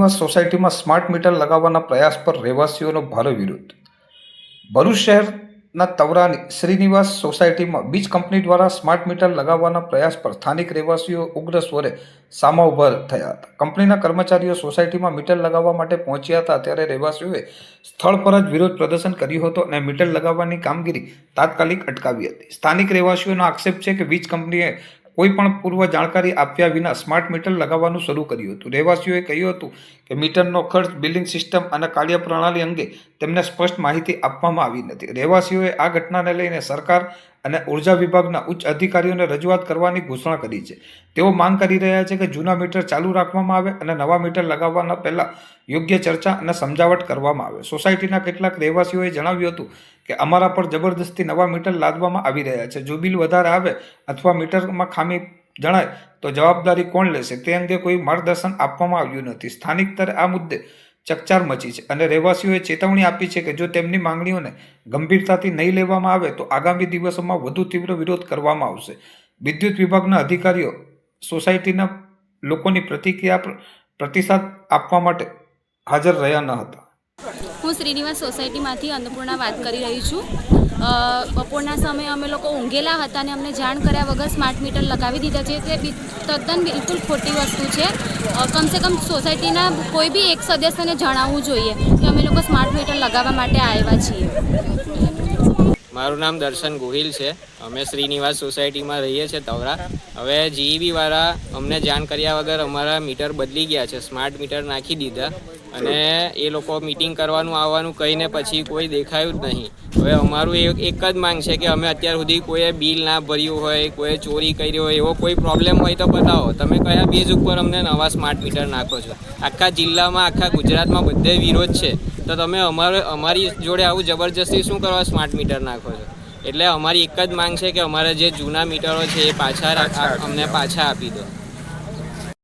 શ્રીનિવાસ સોસાયટીમાં smart meter લગાવવાના પ્રયાસ પર રહેવાસીઓનો ભારે વિરોધ. ભરૂચ શહેરના તવરાની શ્રીનિવાસ સોસાયટીમાં બીજ કંપની દ્વારા સ્માર્ટ મીટર લગાવવાના પ્રયાસ પર સ્થાનિક રહેવાસીઓ ઉગ્ર સ્વરે સામા ઊભા થયા હતા. કંપનીના કર્મચારીઓ સોસાયટીમાં મીટર લગાવવા માટે પહોંચ્યા હતા ત્યારે રહેવાસીઓએ સ્થળ પર જ વિરોધ પ્રદર્શન કર્યું હતું અને મીટર લગાવવાની કામગીરી તાત્કાલિક અટકાવી હતી. સ્થાનિક રહેવાસીઓનો આક્ષેપ છે કે વીજ કંપનીએ કોઈ પણ પૂર્વ જાણકારી આપ્યા વિના સ્માર્ટ મીટર લગાવવાનું શરૂ કર્યું હતું. રહેવાસીઓએ કહ્યું હતું કે મીટરનો ખર્ચ, બિલિંગ સિસ્ટમ અને કાર્યપ્રણાલી અંગે તેમને સ્પષ્ટ માહિતી આપવામાં આવી નથી. રહેવાસીઓએ આ ઘટનાને લઈને સરકાર અને ઊર્જા વિભાગના ઉચ્ચ અધિકારીઓને રજૂઆત કરવાની ઘોષણા કરી છે. તેઓ માંગ કરી રહ્યા છે કે જૂના મીટર ચાલુ રાખવામાં આવે અને નવા મીટર લગાવવાના પહેલા યોગ્ય ચર્ચા અને સમજાવટ કરવામાં આવે. સોસાયટીના કેટલાક રહેવાસીઓએ જણાવ્યું હતું કે અમારા પર જબરદસ્તી નવા મીટર લાદવામાં આવી રહ્યા છે. જો બિલ વધારે આવે અથવા મીટરમાં ખામી જણાય તો જવાબદારી કોણ લેશે? તે અંગે કોઈ માર્ગદર્શન આપવામાં આવ્યું નથી. સ્થાનિક સ્તરે આ મુદ્દે ચકચાર મચી છે. અને રહેવાસીઓએ ચેતવણી આપી છે કે જો તેમની માંગણીઓને ગંભીરતાથી નહીં લેવામાં આવે, તો આગામી દિવસોમાં વધુ તીવ્ર વિરોધ કરવામાં આવશે. વિદ્યુત વિભાગના અધિકારીઓ સોસાયટીના લોકોની પ્રતિક્રિયા પર, પ્રતિસાદ આપવા માટે હાજર રહ્યા ન હતા. હું શ્રીનિવાસ સોસાયટીમાંથી અન્નપૂર્ણા વાત કરી રહી છું. બપોરના સમયે અમે લોકો ઊંઘેલા હતા અને અમને જાણ કર્યા વગર સ્માર્ટ મીટર લગાવી દીધા છે. તે તદ્દન બિલકુલ ખોટી વસ્તુ છે. કમસે કમ સોસાયટીના કોઈ બી એક સદસ્યને જણાવવું જોઈએ કે અમે લોકો સ્માર્ટ મીટર લગાવવા માટે આવ્યા છીએ. મારું નામ દર્શન ગોહિલ છે. અમે શ્રીનિવાસ સોસાયટીમાં રહીએ છીએ, તવરા. હવે જીઈબી વાળા અમને જાણ કર્યા વગર અમારા મીટર બદલી ગયા છે. સ્માર્ટ મીટર નાખી દીધા અને એ લોકો મીટિંગ કરવાનું, આવવાનું કહીને પછી કોઈ દેખાયું જ નહીં. હવે અમારું એક જ માંગ છે કે અમે અત્યાર સુધી કોઈએ બિલ ના ભર્યું હોય, કોઈએ ચોરી કરી હોય, એવો કોઈ પ્રોબ્લેમ હોય તો બતાવો. તમે કયા બેઝ ઉપર અમને નવા સ્માર્ટ મીટર નાખો છો? આખા જિલ્લામાં, આખા ગુજરાતમાં બધે વિરોધ છે. તો તમે અમારે અમારી જોડે આવું જબરજસ્તી શું કરવા સ્માર્ટ મીટર નાખો છો? એટલે અમારી એક જ માંગ છે કે અમારા જે જૂના મીટરો છે એ પાછા અમને પાછા આપી દો.